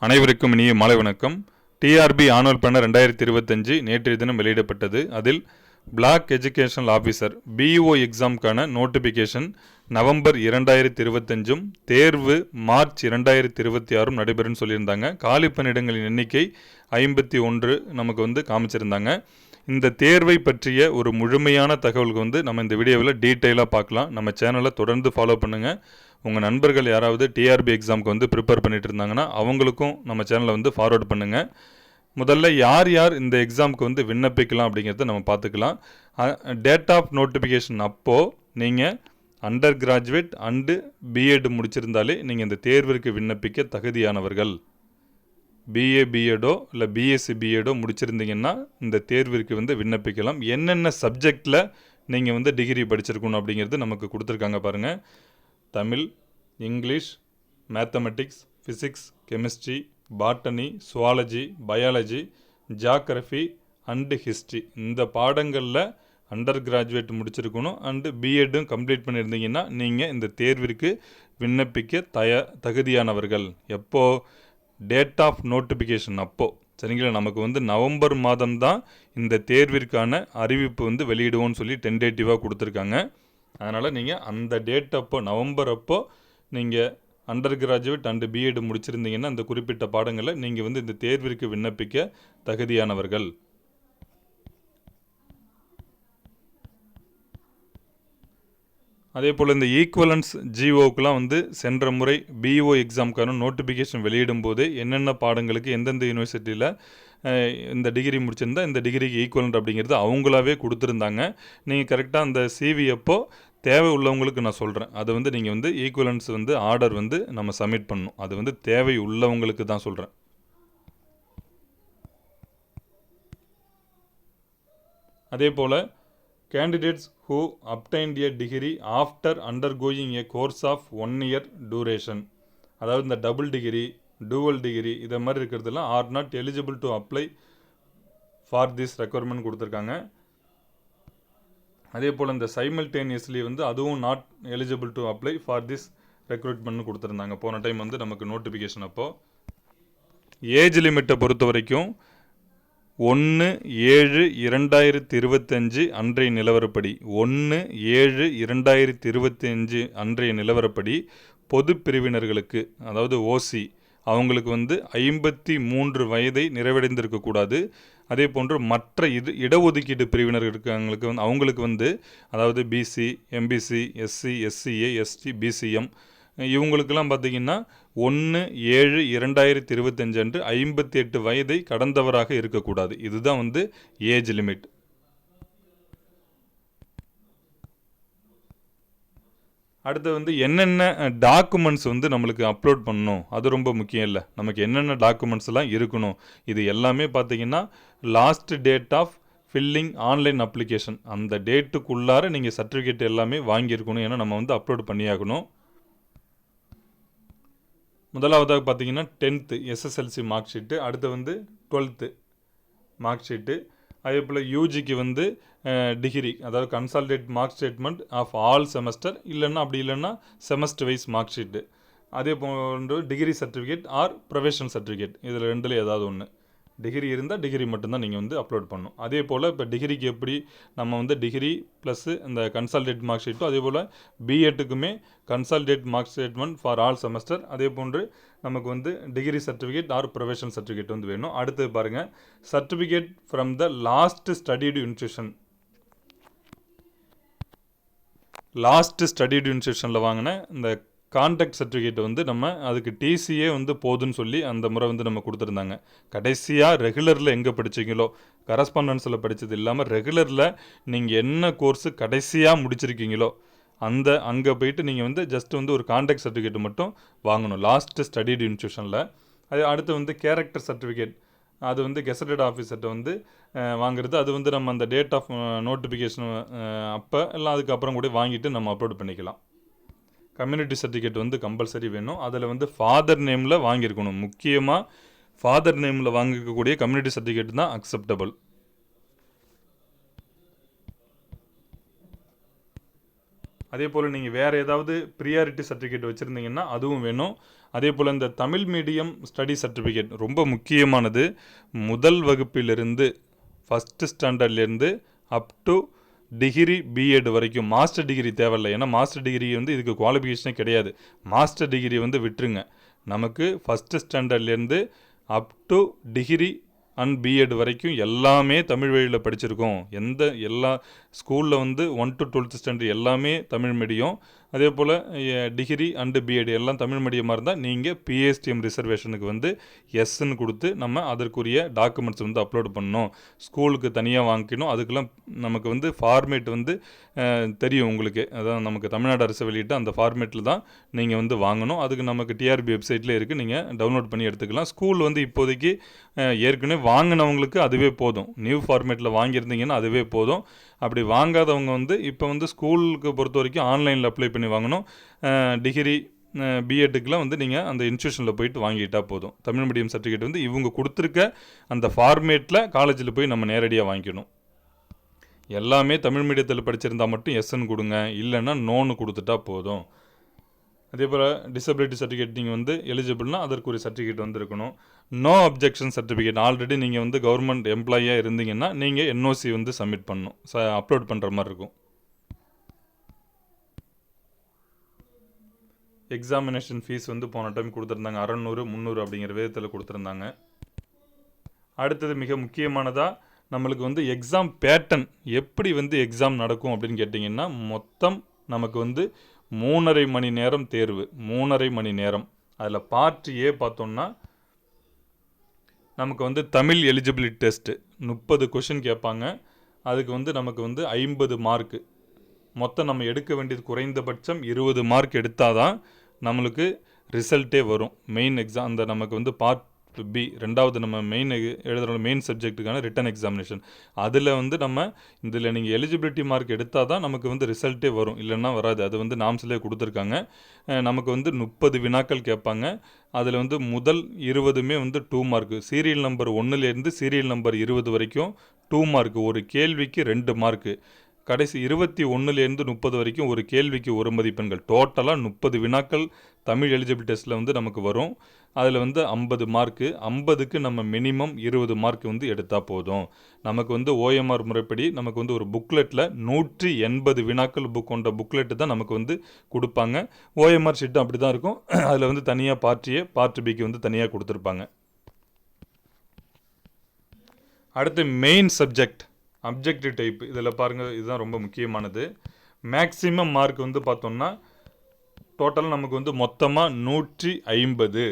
அனைவருக்கும் இனிய மாலை வணக்கம். டிஆர்பி ஆனுவல் பண்ண ரெண்டாயிரத்தி இருபத்தஞ்சு நேற்றைய தினம் வெளியிடப்பட்டது. அதில் பிளாக் எஜுகேஷனல் ஆஃபீஸர் பிஇஓ எக்ஸாம்க்கான நோட்டிஃபிகேஷன் நவம்பர் இரண்டாயிரத்தி இருபத்தஞ்சும் தேர்வு மார்ச் இரண்டாயிரத்தி இருபத்தி ஆறும் நடைபெறும்னு சொல்லியிருந்தாங்க. காலி பணியிடங்களின் எண்ணிக்கை ஐம்பத்தி ஒன்று நமக்கு வந்து காமிச்சிருந்தாங்க. இந்த தேர்வை பற்றிய ஒரு முழுமையான தகவல்கள் வந்து நம்ம இந்த வீடியோவில் டீட்டெயிலாக பார்க்கலாம். நம்ம சேனலை தொடர்ந்து ஃபாலோ பண்ணுங்கள் உங்கள் நண்பர்கள் யாராவது டிஆர்பி எக்ஸாமுக்கு வந்து ப்ரிப்பேர் பண்ணிட்டு இருந்தாங்கன்னா அவங்களுக்கும் நம்ம சேனலை வந்து ஃபார்வர்ட் பண்ணுங்கள் முதல்ல யார் யார் இந்த எக்ஸாமுக்கு வந்து விண்ணப்பிக்கலாம் அப்படிங்கிறத நம்ம பார்த்துக்கலாம். டேட் ஆஃப் நோட்டிஃபிகேஷன் அப்போது நீங்கள் அண்டர் கிராஜுவேட் அண்டு பிஎட் முடிச்சிருந்தாலே நீங்கள் இந்த தேர்விற்கு விண்ணப்பிக்க தகுதியானவர்கள். பிஏ பிஎடோ இல்லை பிஎஸ்சி பிஎடோ முடிச்சிருந்தீங்கன்னா இந்த தேர்விற்கு வந்து விண்ணப்பிக்கலாம். என்னென்ன சப்ஜெக்டில் நீங்கள் வந்து டிகிரி படிச்சிருக்கணும் அப்படிங்கிறது நமக்கு கொடுத்துருக்காங்க பாருங்கள் Tamil English mathematics physics chemistry botany zoology biology geography and history இந்த பாடங்களில் அண்டர் கிராஜுவேட் முடிச்சிருக்கணும் அண்டு பிஎட்டும் கம்ப்ளீட் பண்ணியிருந்தீங்கன்னா நீங்கள் இந்த தேர்விற்கு விண்ணப்பிக்க தய தகுதியானவர்கள். எப்போது டேட் ஆஃப் நோட்டிஃபிகேஷன் அப்போது சரிங்களா? நமக்கு வந்து நவம்பர் மாதம் தான் இந்த தேர்விற்கான அறிவிப்பு வந்து வெளியிடுவோம்னு சொல்லி டென்டேட்டிவாக கொடுத்துருக்காங்க. அதனால் நீங்கள் அந்த டேட் அப்போ நவம்பர் அப்போ நீங்கள் அண்டர் கிராஜுவேட் அண்டு பிஎட் முடிச்சிருந்தீங்கன்னா அந்த குறிப்பிட்ட பாடங்களை நீங்கள் வந்து இந்த தேர்விற்கு விண்ணப்பிக்க தகுதியானவர்கள். அதே போல் இந்த ஈக்குவலன்ஸ் ஜிஓக்கெலாம் வந்து சென்ற முறை பிஇஓ எக்ஸாமுக்கான நோட்டிஃபிகேஷன் வெளியிடும் போது என்னென்ன பாடங்களுக்கு எந்தெந்த யூனிவர்சிட்டியில் இந்த டிகிரி முடிச்சிருந்தா இந்த டிகிரிக்கு ஈக்குவலண்ட் அப்படிங்கிறது அவங்களாவே கொடுத்துருந்தாங்க. நீங்கள் கரெக்டாக அந்த சிவி அப்போ தேவை உள்ளவங்களுக்கு நான் சொல்கிறேன் அது வந்து நீங்கள் வந்து ஈக்குவலன்ஸ் வந்து ஆர்டர் வந்து நம்ம சப்மிட் பண்ணணும். அது வந்து தேவை உள்ளவங்களுக்கு தான் சொல்கிறேன் அதே போல் candidates who obtained a degree after undergoing a course of one year duration அதாவது இந்த டபுள் டிகிரி டூவல் டிகிரி இதை மாதிரி இருக்கிறதுலாம் are not eligible to apply for this requirement கொடுத்துருக்காங்க. அதே போல் இந்த சைமல்டேனியஸ்லி வந்து அதுவும் not eligible to apply for this recruitment கொடுத்துருந்தாங்க. போன டைம் வந்து நமக்கு நோட்டிஃபிகேஷன் அப்போது ஏஜ் லிமிட்டை பொறுத்த வரைக்கும் ஒன்று ஏழு இரண்டாயிரத்தி இருபத்தஞ்சு அன்றைய நிலவரப்படி. ஒன்று ஏழு இரண்டாயிரத்தி இருபத்தஞ்சு அன்றைய நிலவரப்படி பொது பிரிவினர்களுக்கு அதாவது ஓசி அவங்களுக்கு வந்து ஐம்பத்தி மூன்று வயதை நிறைவடைந்திருக்கக்கூடாது அதே போன்று மற்ற இது இடஒதுக்கீடு பிரிவினர்களுக்கு இருக்காங்களுக்கு வந்து அவங்களுக்கு வந்து அதாவது BC MBC SC SCA ST BCM இவங்களுக்கெல்லாம் பார்த்தீங்கன்னா ஒன்று ஏழு இரண்டாயிரத்தி இருபத்தஞ்சு அன்று ஐம்பத்தி எட்டு வயதை கடந்தவராக இருக்கக்கூடாது. இதுதான் வந்து ஏஜ் லிமிட். அடுத்து வந்து என்னென்ன டாக்குமெண்ட்ஸ் வந்து நம்மளுக்கு அப்லோட் பண்ணணும்? அது ரொம்ப முக்கியம் இல்லை. நமக்கு என்னென்ன டாக்குமெண்ட்ஸ் எல்லாம் இருக்கணும்? இது எல்லாமே பார்த்தீங்கன்னா last date of filling online application அந்த டேட்டுக்குள்ளார நீங்கள் சர்டிஃபிகேட் எல்லாமே வாங்கியிருக்கணும். ஏன்னா நம்ம வந்து அப்லோட் பண்ணியாகணும். முதலாவதாக பார்த்தீங்கன்னா டென்த்து எஸ்எஸ்எல்சி மார்க் ஷீட்டு அடுத்து வந்து டுவெல்த்து மார்க் ஷீட்டு அதே போல் யூஜிக்கு வந்து டிகிரி அதாவது consolidated mark statement of all semester இல்லைன்னா அப்படி இல்லைன்னா செமஸ்டர் வைஸ் மார்க் ஷீட்டு அதே போன்று degree certificate or professional certificate இதில் ரெண்டுலேயும் ஏதாவது ஒன்று டிகிரி இருந்தால் டிகிரி மட்டும்தான் நீங்கள் வந்து அப்லோட் பண்ணணும். அதே போல் இப்போ டிகிரிக்கு எப்படி நம்ம வந்து டிகிரி ப்ளஸ்ஸு இந்த கன்சால்டேட் மார்க் ஷீட்டும் அதே போல் பிஎட்டுக்குமே consolidated mark statement for all semester அதே போன்று நமக்கு வந்து degree certificate or professional certificate வந்து வேணும். அடுத்து பாருங்கள் certificate from the last studied institution last studied இன்ஸ்டியூஷனில் வாங்கின இந்த கான்டாக்ட் சர்டிஃபிகேட் வந்து நம்ம அதுக்கு டிசியே வந்து போதுன்னு சொல்லி அந்த முறை வந்து நம்ம கொடுத்துருந்தாங்க. கடைசியாக ரெகுலரில் எங்கே படிச்சீங்களோ கரஸ்பாண்டன்ஸில் படித்தது இல்லாமல் ரெகுலரில் நீங்கள் என்ன கோர்ஸு கடைசியாக முடிச்சிருக்கீங்களோ அந்த அங்கே போயிட்டு நீங்கள் வந்து ஜஸ்ட் வந்து ஒரு கான்டாக்ட் சர்டிஃபிகேட் மட்டும் வாங்கணும். லாஸ்ட்டு ஸ்டடிடு இன்ஸ்டியூஷனில் அது அடுத்து வந்து கேரக்டர் சர்டிஃபிகேட் அது வந்து கெசட்டட் ஆஃபீஸர்கிட்ட வந்து வாங்குறது. அது வந்து நம்ம அந்த டேட் ஆஃப் நோட்டிஃபிகேஷன் அப்போ எல்லாம் அதுக்கப்புறம் கூட வாங்கிட்டு நம்ம அப்லோட் பண்ணிக்கலாம். கம்யூனிட்டி சர்டிஃபிகேட் வந்து கம்பல்சரி வேணும். அதில் வந்து ஃபாதர் நேமில் வாங்கியிருக்கணும். முக்கியமாக ஃபாதர் நேமில் வாங்கிக்கக்கூடிய கம்யூனிட்டி சர்டிஃபிகேட் தான் அக்செப்டபுள் அதே போல் நீங்கள் வேறு ஏதாவது ப்ரியாரிட்டி சர்டிஃபிகேட் வச்சுருந்தீங்கன்னா அதுவும் வேணும். அதே போல் இந்த தமிழ் மீடியம் ஸ்டடி சர்டிஃபிகேட் ரொம்ப முக்கியமானது. முதல் வகுப்பிலிருந்து ஃபஸ்ட்டு ஸ்டாண்டர்ட்லேருந்து அப் டு டிகிரி பிஎட் வரைக்கும் மாஸ்டர் டிகிரி தேவையில்லை. ஏன்னா மாஸ்டர் டிகிரி வந்து இதுக்கு குவாலிஃபிகேஷனே கிடையாது. மாஸ்டர் டிகிரி வந்து விட்டுருங்க. நமக்கு first ஸ்டாண்டர்ட்லேருந்து up to degree and BEd வரைக்கும் எல்லாமே தமிழ் வழியில் படிச்சிருக்கோம். எந்த எல்லா ஸ்கூலில் வந்து ஒன் டு டுவெல்த் ஸ்டாண்டர்ட் எல்லாமே தமிழ் மீடியம் அதே போல் டிகிரி அண்டு பிஎட் எல்லாம் தமிழ் மீடியமாக இருந்தால் நீங்கள் பிஎஸ்டிஎம் ரிசர்வேஷனுக்கு வந்து எஸ்ன்னு கொடுத்து நம்ம அதற்குரிய டாக்குமெண்ட்ஸ் வந்து அப்லோட் பண்ணணும். ஸ்கூலுக்கு தனியாக வாங்கிக்கணும். அதுக்கெல்லாம் நமக்கு வந்து ஃபார்மேட் வந்து தெரியும் உங்களுக்கு. அதான் நமக்கு தமிழ்நாடு அரசு வெளியிட்ட அந்த ஃபார்மேட்டில் தான் நீங்கள் வந்து வாங்கணும். அதுக்கு நமக்கு டிஆர்பி வெப்சைட்லேயே இருக்குது நீங்கள் டவுன்லோட் பண்ணி எடுத்துக்கலாம். ஸ்கூல் வந்து இப்போதைக்கு ஏற்கனவே வாங்கினவங்களுக்கு அதுவே போதும். நியூ ஃபார்மேட்டில் வாங்கியிருந்தீங்கன்னா அதுவே போதும். அப்படி வாங்காதவங்க வந்து இப்போ வந்து ஸ்கூலுக்கு பொறுத்த வரைக்கும் ஆன்லைனில் அப்ளை பண்ணி வாங்கணும். டிகிரி பிஎட்டுக்கெலாம் வந்து நீங்கள் அந்த இன்ஸ்டியூஷனில் போயிட்டு வாங்கிட்டால் போதும். தமிழ் மீடியம் சர்டிஃபிகேட் வந்து இவங்க கொடுத்துருக்க அந்த ஃபார்மேட்டில் காலேஜில் போய் நம்ம நேரடியாக வாங்கிக்கணும். எல்லாமே தமிழ் மீடியத்தில் படிச்சிருந்தால் மட்டும் எஸ்என் கொடுங்க. இல்லைன்னா நோன்னு கொடுத்துட்டா போதும். அதே போல் டிசபிலிட்டி சர்டிஃபிகேட் நீங்கள் வந்து எலிஜிபிள்னா அதற்குரிய சர்டிஃபிகேட் வந்து இருக்கணும் நோ அப்ஜெக்ஷன் சர்டிஃபிகேட் ஆல்ரெடி நீங்கள் வந்து கவர்மெண்ட் எம்ப்ளாயியாக இருந்தீங்கன்னா நீங்கள் என்ஓசி வந்து சப்மிட் பண்ணணும். ச அப்லோட் பண்ணுற மாதிரி இருக்கும். எக்ஸாமினேஷன் ஃபீஸ் வந்து போன டைம் கொடுத்துருந்தாங்க. அறநூறு முந்நூறு அப்படிங்கிற விதத்தில் கொடுத்துருந்தாங்க. அடுத்தது மிக முக்கியமானதாக நம்மளுக்கு வந்து எக்ஸாம் பேட்டர்ன் எப்படி வந்து எக்ஸாம் நடக்கும் அப்படின்னு கேட்டிங்கன்னா மொத்தம் நமக்கு வந்து மூணரை மணி நேரம் தேர்வு. மூணரை மணி நேரம். அதில் பார்ட் ஏ பார்த்தோம்னா நமக்கு வந்து தமிழ் எலிஜிபிலிட்டி டெஸ்ட்டு முப்பது கொஷின் கேட்பாங்க. அதுக்கு வந்து நமக்கு வந்து ஐம்பது மார்க்கு மொத்தம் நம்ம எடுக்க வேண்டியது குறைந்தபட்சம் இருபது மார்க் எடுத்தால் தான் நம்மளுக்கு ரிசல்ட்டே வரும். மெயின் எக்ஸாம் அந்த நமக்கு வந்து பார்ட் பி ரெண்டாவது நம்ம மெயின் எழுதுகிற மெயின் சப்ஜெக்ட்டுக்கான ரிட்டன் எக்ஸாமினேஷன் அதில் வந்து நம்ம இதில் நீங்கள் எலிஜிபிலிட்டி மார்க் எடுத்தால் தான் நமக்கு வந்து ரிசல்ட்டே வரும். இல்லைன்னா வராது. அது வந்து நாம்ஸ்லேயே கொடுத்துருக்காங்க. நமக்கு வந்து முப்பது வினாக்கள் கேட்பாங்க. அதில் வந்து முதல் இருபதுமே வந்து டூ மார்க்கு சீரியல் நம்பர் ஒன்றுலேருந்து சீரியல் நம்பர் இருபது வரைக்கும் டூ மார்க்கு ஒரு கேள்விக்கு ரெண்டு மார்க்கு கடைசி இருபத்தி ஒன்றுலேருந்து முப்பது வரைக்கும் ஒரு கேள்விக்கு ஒரு மதிப்பெண்கள். டோட்டலாக முப்பது வினாக்கள் தமிழ் எலிஜிபிள் டெஸ்ட்டில் வந்து நமக்கு வரும். அதில் வந்து ஐம்பது மார்க்கு ஐம்பதுக்கு நம்ம மினிமம் இருபது மார்க் வந்து எடுத்தால் போதும். நமக்கு வந்து ஓஎம்ஆர் முறைப்படி நமக்கு வந்து ஒரு புக்லெட்டில் நூற்றி எண்பது வினாக்கள் புக் கொண்ட புக்லெட்டு தான் நமக்கு வந்து கொடுப்பாங்க. ஓஎம்ஆர் ஷீட்டும் அப்படி தான் இருக்கும். அதில் வந்து தனியாக பார்ட்டியே பார்ட் பிக்கு வந்து தனியாக கொடுத்துருப்பாங்க. அடுத்து மெயின் சப்ஜெக்ட் அப்ஜெக்டிவ் டைப் இதில் பாருங்கள் இதுதான் ரொம்ப முக்கியமானது. மேக்ஸிமம் மார்க் வந்து பார்த்தோம்னா டோட்டல் நமக்கு வந்து மொத்தமாக நூற்றி ஐம்பது.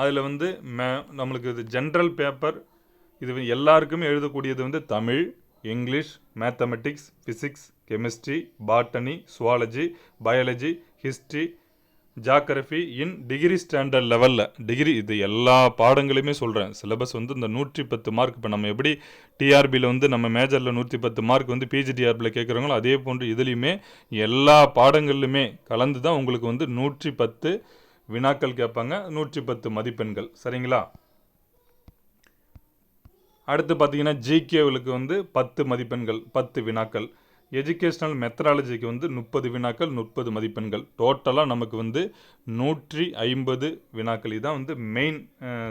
அதில் வந்து மே நம்மளுக்கு இது ஜென்ரல் பேப்பர் இது எல்லாருக்குமே எழுதக்கூடியது வந்து Tamil English mathematics physics chemistry botany zoology biology history geography in degree standard லெவலில். டிகிரி இது எல்லா பாடங்களையுமே சொல்கிறேன் சிலபஸ் வந்து இந்த நூற்றி பத்து மார்க் இப்போ நம்ம எப்படி டிஆர்பியில் வந்து நம்ம மேஜரில் நூற்றி பத்து மார்க் வந்து பிஜிடிஆர்பியில் கேட்குறாங்களோ அதே போன்று இதுலேயுமே எல்லா பாடங்கள்லையுமே கலந்து தான் உங்களுக்கு வந்து நூற்றி பத்து வினாக்கள் கேட்பாங்க. நூற்றி பத்து மதிப்பெண்கள். சரிங்களா? அடுத்து பார்த்தீங்கன்னா ஜிகேவிலுக்கு வந்து பத்து மதிப்பெண்கள் பத்து வினாக்கள். எஜுகேஷ்னல் மெத்தடாலஜிக்கு வந்து முப்பது வினாக்கள் முப்பது மதிப்பெண்கள். டோட்டலாக நமக்கு வந்து நூற்றி ஐம்பது வினாக்கள். இதுதான் வந்து மெயின்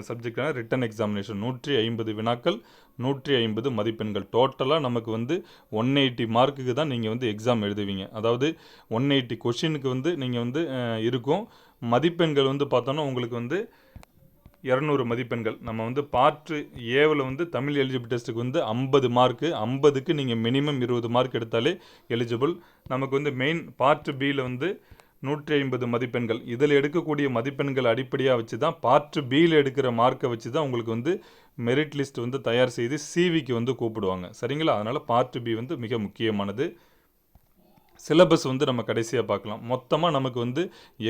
சப்ஜெக்டான ரிட்டன் எக்ஸாமினேஷன் நூற்றி ஐம்பது வினாக்கள் நூற்றி ஐம்பது மதிப்பெண்கள். டோட்டலாக நமக்கு வந்து ஒன் எயிட்டி மார்க்குக்கு தான் நீங்கள் வந்து எக்ஸாம் எழுதுவீங்க. அதாவது ஒன் எயிட்டி கொஷினுக்கு வந்து நீங்கள் வந்து இருக்கும். மதிப்பெண்கள் வந்து பார்த்தோன்னா உங்களுக்கு வந்து இரநூறு மதிப்பெண்கள். நம்ம வந்து பார்ட்டு ஏவில் வந்து தமிழ் எலிஜிபிள் டெஸ்ட்டுக்கு வந்து ஐம்பது மார்க்கு ஐம்பதுக்கு நீங்கள் மினிமம் இருபது மார்க் எடுத்தாலே எலிஜிபிள் நமக்கு வந்து மெயின் பார்ட் பியில் வந்து நூற்றி ஐம்பது மதிப்பெண்கள். இதில் எடுக்கக்கூடிய மதிப்பெண்கள் அடிப்படையாக வச்சு தான் பார்ட் பியில் எடுக்கிற மார்க்கை வச்சு தான் உங்களுக்கு வந்து மெரிட் லிஸ்ட் வந்து தயார் செய்து சிவிக்கு வந்து கூப்பிடுவாங்க. சரிங்களா? அதனால் பார்ட் பி வந்து மிக முக்கியமானது. சிலபஸ் வந்து நம்ம கடைசியாக பார்க்கலாம். மொத்தமாக நமக்கு வந்து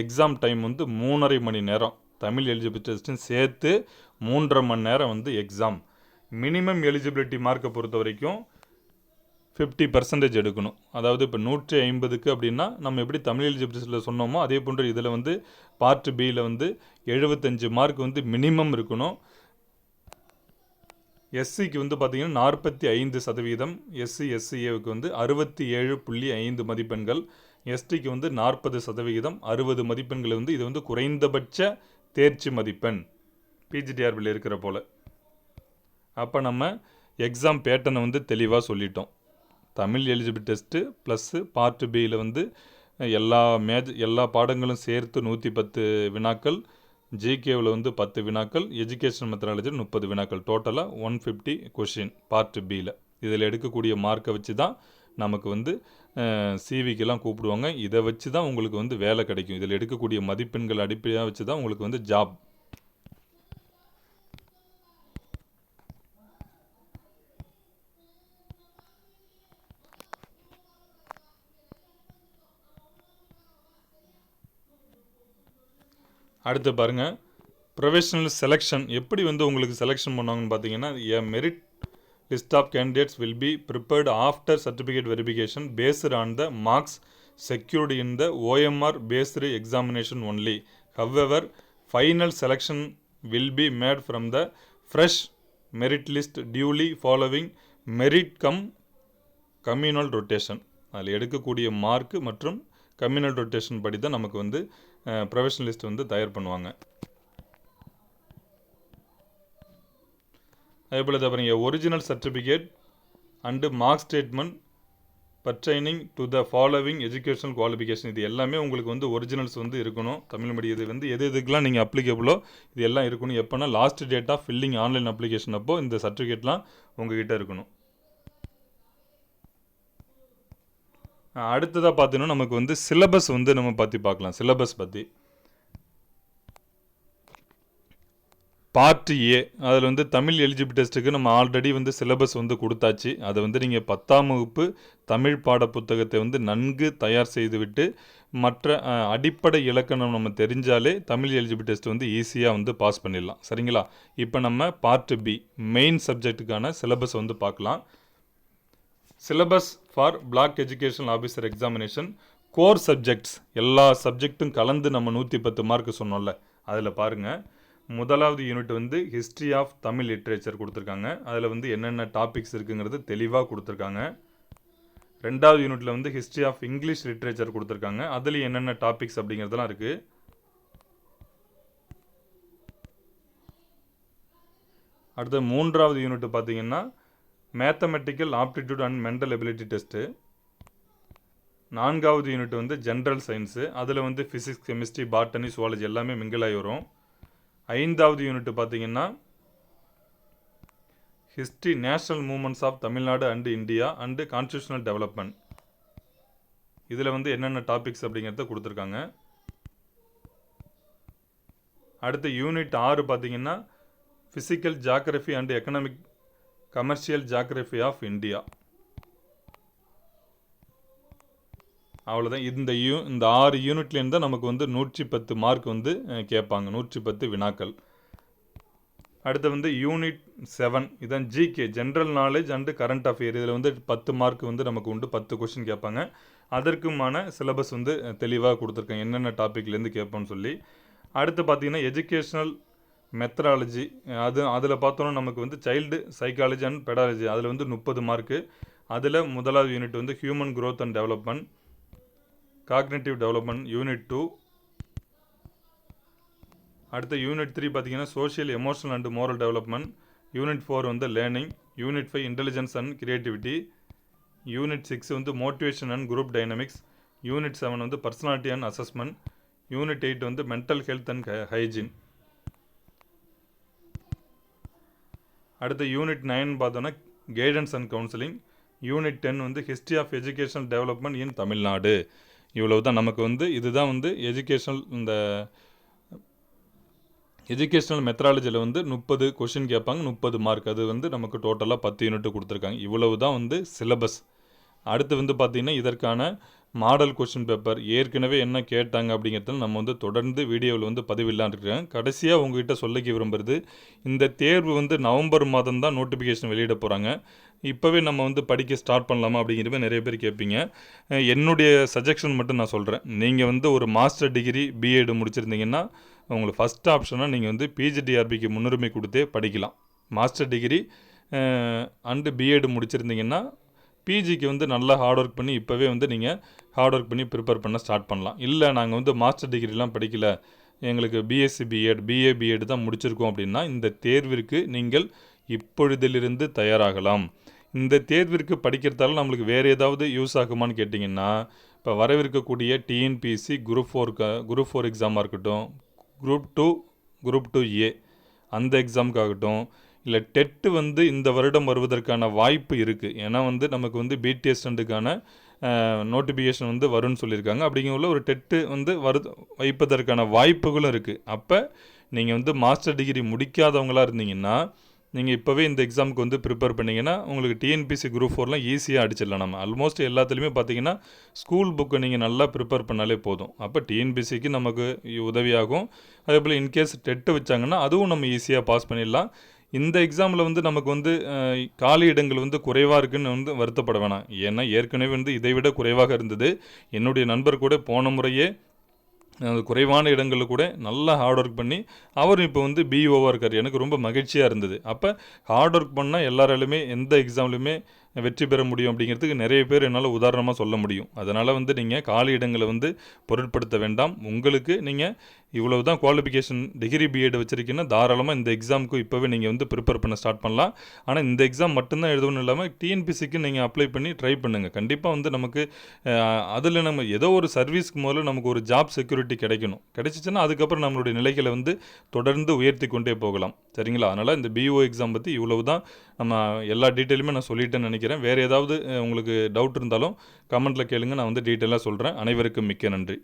எக்ஸாம் டைம் வந்து மூணரை மணி நேரம். தமிழ் எலிஜிபிலிட்டி டெஸ்ட்டும் சேர்த்து மூன்றரை மணி நேரம் வந்து எக்ஸாம் மினிமம் எலிஜிபிலிட்டி மார்க்கை பொறுத்த வரைக்கும் ஃபிஃப்டி பர்சன்டேஜ் எடுக்கணும். அதாவது இப்போ நூற்றி ஐம்பதுக்கு அப்படின்னா நம்ம எப்படி தமிழ் எலிஜிபிலிட்டியில் சொன்னோமோ அதே போன்று இதில் வந்து பார்ட் பியில் வந்து எழுபத்தஞ்சு மார்க் வந்து மினிமம் இருக்கணும். எஸ்சிக்கு வந்து பார்த்திங்கன்னா நாற்பத்தி ஐந்து சதவீதம். எஸ்சி எஸ்சிஏவுக்கு வந்து அறுபத்தி ஏழு புள்ளி ஐந்து மதிப்பெண்கள். எஸ்டிக்கு வந்து நாற்பது சதவிகிதம் அறுபது மதிப்பெண்கள் வந்து இது வந்து குறைந்தபட்ச தேர்ச்சி மதிப்பெண் பிஜிடிஆர்பியில் இருக்கிற போல். அப்போ நம்ம எக்ஸாம் பேட்டனை வந்து தெளிவாக சொல்லிட்டோம். Tamil eligible test plus part பியில் வந்து எல்லா மேஜ் எல்லா பாடங்களும் சேர்த்து நூற்றி பத்து வினாக்கள் ஜிகேவில் வந்து பத்து வினாக்கள் எஜுகேஷன் மெத்தடாலஜி முப்பது வினாக்கள். டோட்டலாக ஒன் ஃபிஃப்டி கொஷின் பார்ட் பியில் இதில் எடுக்கக்கூடிய மார்க்கை வச்சு தான் நமக்கு வந்து சிவிக்கெல்லாம் கூப்பிடுவாங்க. இதை வச்சு தான் உங்களுக்கு வந்து வேலை கிடைக்கும். இதில் எடுக்கக்கூடிய மதிப்பெண்கள் அடிப்படையாக வச்சு தான் உங்களுக்கு வந்து ஜாப் அடுத்து பாருங்கள் ப்ரொஃபஷனல் செலெக்ஷன் எப்படி வந்து உங்களுக்கு செலெக்ஷன் பண்ணுவாங்கன்னு பார்த்தீங்கன்னா a merit list of candidates will be prepared after certificate verification based on the marks secured in the OMR based examination only however final selection will be made from the fresh merit list duly following merit cum communal rotation அதில் எடுக்கக்கூடிய mark மற்றும் communal rotation படி தான் நமக்கு வந்து professional list வந்து தயார் பண்ணுவாங்க. அதே போல் பாருங்க. Original certificate and mark statement pertaining to the following educational qualification இது எல்லாமே உங்களுக்கு வந்து ஒரிஜினல்ஸ் வந்து இருக்கணும். தமிழ் மீடியம் இது வந்து எது எதுக்கெலாம் நீங்கள் அப்ளிகபிளோ இது எல்லாம் இருக்கணும். எப்போனா last date of filling online application அப்போ இந்த சர்டிஃபிகேட்லாம் உங்ககிட்ட இருக்கணும். அடுத்ததாக பார்த்தீங்கன்னா நமக்கு வந்து சிலபஸ் வந்து நம்ம பற்றி பார்க்கலாம். சிலபஸ் பற்றி பார்ட் ஏ அதில் வந்து தமிழ் எலிஜிபிள் டெஸ்ட்டுக்கு நம்ம ஆல்ரெடி வந்து சிலபஸ் வந்து கொடுத்தாச்சு. அதை வந்து நீங்கள் பத்தாம் வகுப்பு தமிழ் பாட புத்தகத்தை வந்து நன்கு தயார் செய்துவிட்டு மற்ற அடிப்படை இலக்கணம் நம்ம தெரிஞ்சாலே தமிழ் எலிஜிபிள் டெஸ்ட் வந்து ஈஸியாக வந்து பாஸ் பண்ணிடலாம். சரிங்களா? இப்போ நம்ம பார்ட் பி மெயின் சப்ஜெக்ட்டுக்கான சிலபஸ் வந்து பார்க்கலாம். Syllabus for block education officer examination core subjects எல்லா சப்ஜெக்ட்டும் கலந்து நம்ம நூற்றி பத்து மார்க் சொன்னோம்ல அதில் பாருங்கள் முதலாவது யூனிட் வந்து ஹிஸ்ட்ரி ஆஃப் தமிழ் லிட்ரேச்சர் கொடுத்துருக்காங்க. அதில் வந்து என்னென்ன டாபிக்ஸ் இருக்குங்கிறது தெளிவாக கொடுத்துருக்காங்க. ரெண்டாவது யூனிட்டில் வந்து ஹிஸ்ட்ரி ஆஃப் இங்கிலீஷ் லிட்ரேச்சர் கொடுத்துருக்காங்க. அதுலேயும் என்னென்ன டாபிக்ஸ் அப்படிங்கிறதுலாம் இருக்குது அடுத்த மூன்றாவது யூனிட் பார்த்தீங்கன்னா mathematical aptitude and mental ability test நான்காவது யூனிட் வந்து ஜென்ரல் சயின்ஸு அதில் வந்து ஃபிசிக்ஸ் கெமிஸ்ட்ரி பாட்டனி சுவாலஜி எல்லாமே மிங்கிளாகி வரும். ஐந்தாவது யூனிட் பார்த்தீங்கன்னா history national movements of Tamil Nadu and India and constitutional development இதில் வந்து என்னென்ன டாபிக்ஸ் அப்படிங்கிறத கொடுத்துருக்காங்க. அடுத்து யூனிட் ஆறு பார்த்தீங்கன்னா physical geography and economic commercial geography of India அவ்வளோதான் இந்த யூ இந்த ஆறு யூனிட்லேருந்து தான் நமக்கு வந்து நூற்றி பத்து மார்க் வந்து கேட்பாங்க. நூற்றி பத்து வினாக்கள். அடுத்து வந்து யூனிட் செவன் இதான் GK general knowledge and current affair இதில் வந்து பத்து மார்க் வந்து நமக்கு உண்டு. பத்து கொஷின் கேட்பாங்க. அதற்குமான சிலபஸ் வந்து தெளிவாக கொடுத்துருக்கேன் என்னென்ன டாப்பிக்லேருந்து கேட்போம்னு சொல்லி. அடுத்து பார்த்தீங்கன்னா எஜுகேஷ்னல் மெத்தடாலஜி அது அதில் பார்த்தோன்னா நமக்கு வந்து சைல்டு சைக்காலஜி அண்ட் பெடாலஜி அதில் வந்து முப்பது மார்க்கு அதில் முதலாவது யூனிட் வந்து human growth and development cognitive development unit two அடுத்த யூனிட் த்ரீ பார்த்தீங்கன்னா social emotional and moral development unit four வந்து learning unit five intelligence and creativity unit six வந்து motivation and group dynamics unit seven வந்து personality and assessment unit eight வந்து mental health and hygiene அடுத்த unit nine பார்த்தோன்னா guidance and counselling unit ten வந்து history of educational development in Tamil Nadu இவ்வளவு தான். நமக்கு வந்து இதுதான் வந்து எஜுகேஷனல் இந்த எஜுகேஷனல் மெத்தடாலஜியில் வந்து முப்பது கொஷின் கேட்பாங்க. முப்பது மார்க் அது வந்து நமக்கு டோட்டலாக பத்து யூனிட் கொடுத்துருக்காங்க. இவ்வளவு தான் வந்து சிலபஸ் அடுத்து வந்து பார்த்திங்கன்னா இதற்கான மாடல் கொஷின் பேப்பர் ஏற்கனவே என்ன கேட்டாங்க அப்படிங்கிறத நம்ம வந்து தொடர்ந்து வீடியோவில் வந்து பதிவிடலான்னு இருக்கிறேன். கடைசியாக உங்ககிட்ட சொல்லிக்க விரும்புறது இந்த தேர்வு வந்து நவம்பர் மாதம் தான் நோட்டிஃபிகேஷன் வெளியிட போகிறாங்க இப்போவே நம்ம வந்து படிக்க ஸ்டார்ட் பண்ணலாமா அப்படிங்கிற மாதிரி நிறைய பேர் கேட்பீங்க. என்னுடைய சஜஷன் மட்டும் நான் சொல்கிறேன் நீங்கள் வந்து ஒரு மாஸ்டர் டிகிரி பிஎட் முடிச்சிருந்தீங்கன்னா உங்களுக்கு ஃபஸ்ட் ஆப்ஷனாக நீங்கள் வந்து பிஜிடிஆர்பிக்கு முன்னுரிமை கொடுத்தே படிக்கலாம். மாஸ்டர் டிகிரி அண்டு பிஎட் முடிச்சிருந்தீங்கன்னா பிஜிக்கு வந்து நல்லா ஹார்ட் ஒர்க் பண்ணி இப்போவே வந்து நீங்கள் ஹார்ட் ஒர்க் பண்ணி ப்ரிப்பேர் பண்ண ஸ்டார்ட் பண்ணலாம். இல்லை நாங்கள் வந்து மாஸ்டர் டிகிரிலாம் படிக்கல. எங்களுக்கு பிஎஸ்சி பிஎட் பிஏ பிஎட் தான் முடிச்சிருக்கோம் அப்படின்னா இந்த தேர்விற்கு நீங்கள் இப்பொழுதிலிருந்து தயாராகலாம். இந்த தேர்விற்கு படிக்கிறதால நம்மளுக்கு வேறு ஏதாவது யூஸ் ஆகுமான்னு கேட்டிங்கன்னா இப்போ வரவிருக்கக்கூடிய TNPSC group four group four எக்ஸாமாக இருக்கட்டும் group two group two A அந்த எக்ஸாமுக்காகட்டும் இல்லை டெட்டு வந்து இந்த வருடம் வருவதற்கான வாய்ப்பு இருக்குது ஏன்னா வந்து நமக்கு வந்து பிடிஎஸ்டண்டுக்கான நோட்டிஃபிகேஷன் வந்து வரும்னு சொல்லியிருக்காங்க. அப்படிங்கிற ஒரு டெட்டு வந்து வரு வைப்பதற்கான வாய்ப்புகளும் இருக்குது அப்போ நீங்கள் வந்து மாஸ்டர் டிகிரி முடிக்காதவங்களா இருந்தீங்கன்னா நீங்கள் இப்போவே இந்த எக்ஸாமுக்கு வந்து ப்ரிப்பேர் பண்ணிங்கன்னா உங்களுக்கு டிஎன்பிசி குரூப் ஃபோர்லாம் ஈஸியாக அடிச்சிடலாம் நம்ம. ஆல்மோஸ்ட் எல்லாத்துலேயுமே பார்த்தீங்கன்னா ஸ்கூல் புக்கை நீங்கள் நல்லா ப்ரிப்பேர் பண்ணாலே போதும். அப்போ டிஎன்பிசிக்கு நமக்கு உதவியாகும். அதே போல் இன்கேஸ் டெட்டு வச்சாங்கன்னா அதுவும் நம்ம ஈஸியாக பாஸ் பண்ணிடலாம். இந்த எக்ஸாமில் வந்து நமக்கு வந்து காலி இடங்கள் வந்து குறைவாக இருக்குன்னு வந்து வருத்தப்பட வேணாம். ஏன்னா ஏற்கனவே வந்து இதை விட குறைவாக இருந்தது. என்னுடைய நண்பர் கூட போன முறையே குறைவான இடங்களில் கூட நல்லா ஹார்ட் ஒர்க் பண்ணி அவரும் இப்போ வந்து பிஓவாக இருக்கார். எனக்கு ரொம்ப மகிழ்ச்சியாக இருந்தது. அப்போ ஹார்ட் ஒர்க் பண்ணால் எல்லாராலுமே எந்த எக்ஸாம்லையுமே வெற்றி பெற முடியும் அப்படிங்கிறதுக்கு நிறைய பேர் என்னால் உதாரணமாக சொல்ல முடியும். அதனால் வந்து நீங்கள் காலி இடங்களை வந்து பொருட்படுத்த வேண்டாம். உங்களுக்கு நீங்கள் இவ்வளவு தான் குவாலிஃபிகேஷன் டிகிரி பிஎட் வச்சுருக்கீங்கன்னா தாராளமாக இந்த எக்ஸாமுக்கு இப்போவே நீங்கள் வந்து ப்ரிப்பேர் பண்ண ஸ்டார்ட் பண்ணலாம். ஆனால் இந்த எக்ஸாம் மட்டும்தான் எழுதணும் இல்லாமல் டிஎன்பிசிக்கு நீங்கள் அப்ளை பண்ணி ட்ரை பண்ணுங்கள் கண்டிப்பாக வந்து நமக்கு அதில் நம்ம ஏதோ ஒரு சர்வீஸ்க்கு முதல்ல நமக்கு ஒரு ஜாப் செக்யூரிட்டி கிடைக்கணும். கிடைச்சிச்சுன்னா அதுக்கப்புறம் நம்மளுடைய நிலைகளை வந்து தொடர்ந்து உயர்த்தி கொண்டே போகலாம். சரிங்களா? அதனால் இந்த பிஓ எக்ஸாம் பற்றி இவ்வளவு தான் நம்ம எல்லா டீட்டெயிலுமே நான் சொல்லிட்டேன்னு நினைக்கிறேன். வேறு ஏதாவது உங்களுக்கு டவுட் இருந்தாலும் கமெண்ட்டில் கேளுங்க. நான் வந்து டீட்டெயிலாக சொல்கிறேன் அனைவருக்கும் மிக்க நன்றி.